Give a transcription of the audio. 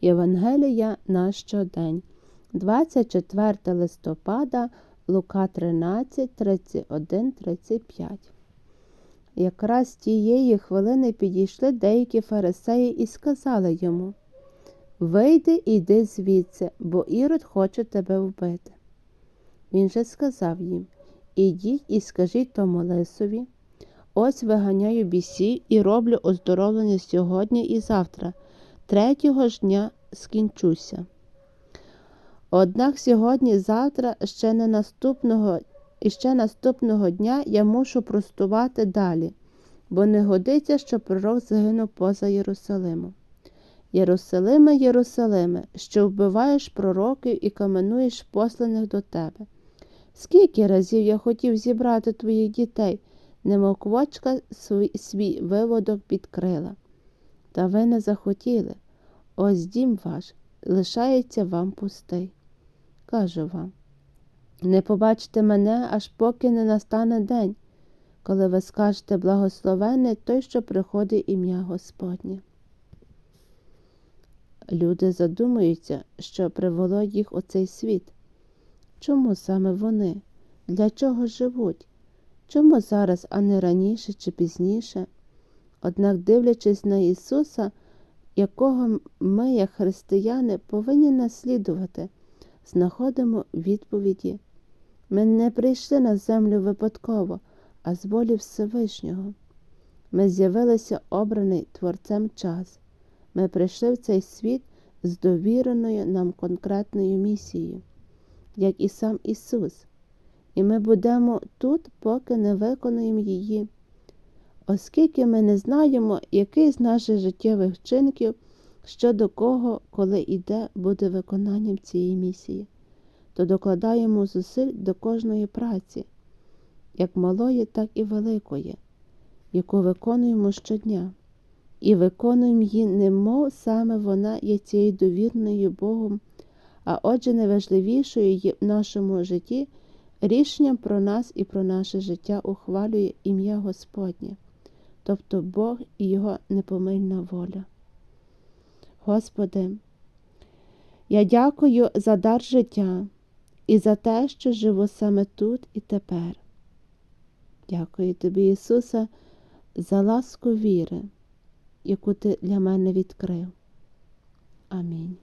Євангелія на щодень, 24 листопада, Лука 13, 31, 35. Якраз тієї хвилини підійшли деякі фарисеї і сказали йому Вийди і йди звідси, бо Ірод хоче тебе вбити. Він же сказав їм Ідіть і скажіть тому лисові, ось виганяю бісів і роблю оздоровлення сьогодні і завтра, третього ж дня скінчуся. Однак сьогодні, завтра, ще не наступного і ще наступного дня я мушу простувати далі, бо не годиться, що пророк загинув поза Єрусалимом. Єрусалиме, Єрусалиме, що вбиваєш пророків і каменуєш посланих до тебе. Скільки разів я хотів зібрати твоїх дітей, немов квочка свій, свій виводок підкрила. Та ви не захотіли. Ось дім ваш лишається вам пустий. Кажу вам, не побачите мене, аж поки не настане день, коли ви скажете благословений той, що приходить ім'я Господнє. Люди задумуються, що привело їх у цей світ. Чому саме вони? Для чого живуть? Чому зараз, а не раніше чи пізніше? Однак, дивлячись на Ісуса, якого ми, як християни, повинні наслідувати, знаходимо відповіді. Ми не прийшли на землю випадково, а з волі Всевишнього. Ми з'явилися обраний Творцем час. Ми прийшли в цей світ з довіреною нам конкретною місією, як і сам Ісус, і ми будемо тут, поки не виконуємо її. Оскільки ми не знаємо, який з наших життєвих вчинків, що до кого, коли йде, буде виконанням цієї місії, то докладаємо зусиль до кожної праці, як малої, так і великої, яку виконуємо щодня. І виконуємо її, немов саме вона є цією довірною Богом, а отже, найважливішою є в нашому житті рішенням про нас і про наше життя ухвалює ім'я Господнє, тобто Бог і Його непомильна воля. Господи, я дякую за дар життя і за те, що живу саме тут і тепер. Дякую тобі, Ісусе, за ласку віри яку ти для мене відкрив. Амінь.